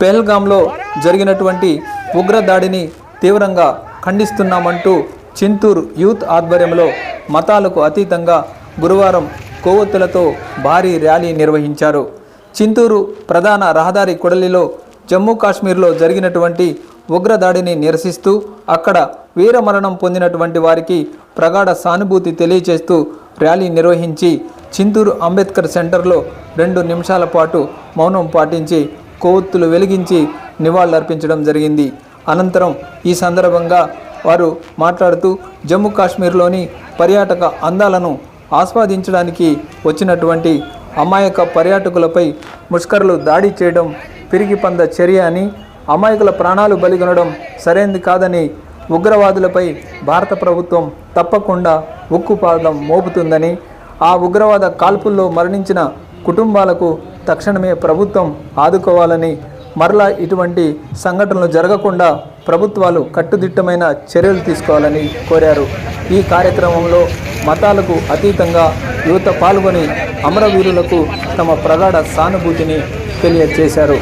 పెహల్గాంలో జరిగినటువంటి ఉగ్ర దాడిని తీవ్రంగా ఖండిస్తున్నామంటూ చింతూరు యూత్ ఆధ్వర్యంలో మతాలకు అతీతంగా గురువారం కొవ్వొత్తులతో భారీ ర్యాలీ నిర్వహించారు. చింతూరు ప్రధాన రహదారి కొడలిలో జమ్మూ కాశ్మీర్లో జరిగినటువంటి ఉగ్రదాడిని నిరసిస్తూ అక్కడ వీరమరణం పొందినటువంటి వారికి ప్రగాఢ సానుభూతి తెలియజేస్తూ ర్యాలీ నిర్వహించి చింతూరు అంబేద్కర్ సెంటర్లో రెండు నిమిషాల పాటు మౌనం పాటించి కొవ్వొత్తులు వెలిగించి నివాళులర్పించడం జరిగింది. అనంతరం ఈ సందర్భంగా వారు మాట్లాడుతూ జమ్మూ కాశ్మీర్లోని పర్యాటక అందాలను ఆస్వాదించడానికి వచ్చినటువంటి అమాయక పర్యాటకులపై ముష్కర్లు దాడి చేయడం పిరిగి పంద చర్య అని అమాయకుల ప్రాణాలు బలిగొనడం సరైంది కాదని ఉగ్రవాదులపై భారత ప్రభుత్వం తప్పకుండా ఉక్కుపాదం మోపుతుందని ఆ ఉగ్రవాద కాల్పుల్లో మరణించిన కుటుంబాలకు తక్షణమే ప్రభుత్వం ఆదుకోవాలని మరలా ఇటువంటి సంఘటనలు జరగకుండా ప్రభుత్వాలు కట్టుదిట్టమైన చర్యలు తీసుకోవాలని కోరారు. ఈ కార్యక్రమంలో మతాలకు అతీతంగా యువత పాల్గొని అమరవీరులకు తమ ప్రగాఢ సానుభూతిని తెలియజేశారు.